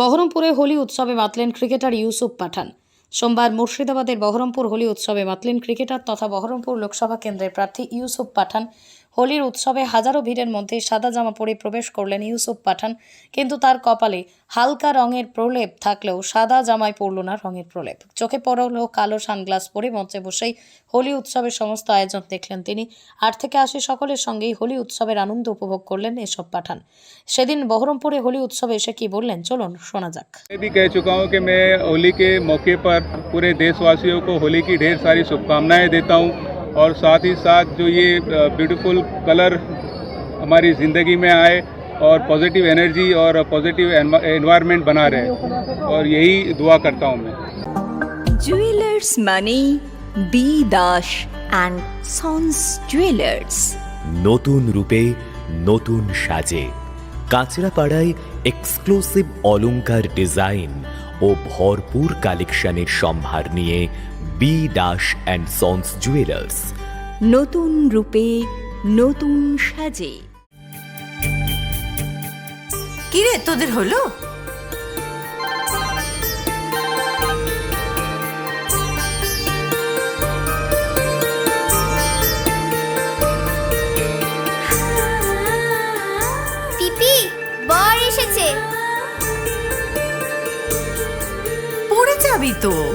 বহরমপুরে হোলি উৎসবে মাতলেন ক্রিকেটার ইউসুফ পাঠান। সোমবার মুর্শিদাবাদের বহরমপুর হোলি উৎসবে মাতলেন ক্রিকেটার তথা বহরমপুর লোকসভা কেন্দ্রের প্রার্থী ইউসুফ পাঠান। হোলির উৎসবে হাজারো ভিড়ের মধ্যে সাদা জামা পরে প্রবেশ করলেন ইউসুফ পাঠান কিন্তু তার কপালে হালকা রঙের প্রলেপ থাকলেও সাদা জামায় পড়ল না রঙের প্রলেপ চোখে পড়ল কালো সানগ্লাস পরে মঞ্চে বসেই হোলি উৎসবের সমস্ত আয়োজন দেখলেন তিনি আট থেকে আশি সকলের সঙ্গেই হোলি উৎসবের আনন্দ উপভোগ করলেন এসব পাঠান সেদিন বহরমপুরে হোলি উৎসবে এসে কি বললেন চলুন শোনা যাক मैं भी कह चुका हूँ कि मैं होली के मौके पर पूरे देशवासियों को होली की ढेर सारी शुभकामनाएं देता हूँ और साथ ही साथ जो ये ब्यूटीफुल कलर हमारी ज़िंदगी में आए और पॉजिटिव एनर्जी और पॉजिटिव एनवायरनमेंट बना रहे और यही दुआ करता हूँ मैं জুয়েলার্স মানেই B Das and sons jewellers নতুন রূপে নতুন সাজে কাঁচরাপাড়ায় এক্সক্লুসিভ অলংকার ডিজাইন ও ভরপুর কালেকশনের সম্ভার নিয়ে B Das and sons jewellers নতুন রূপে নতুন সাজে। কিরে তোদের হলো? পিপি বর এসেছে। পড়ে যাবি তো।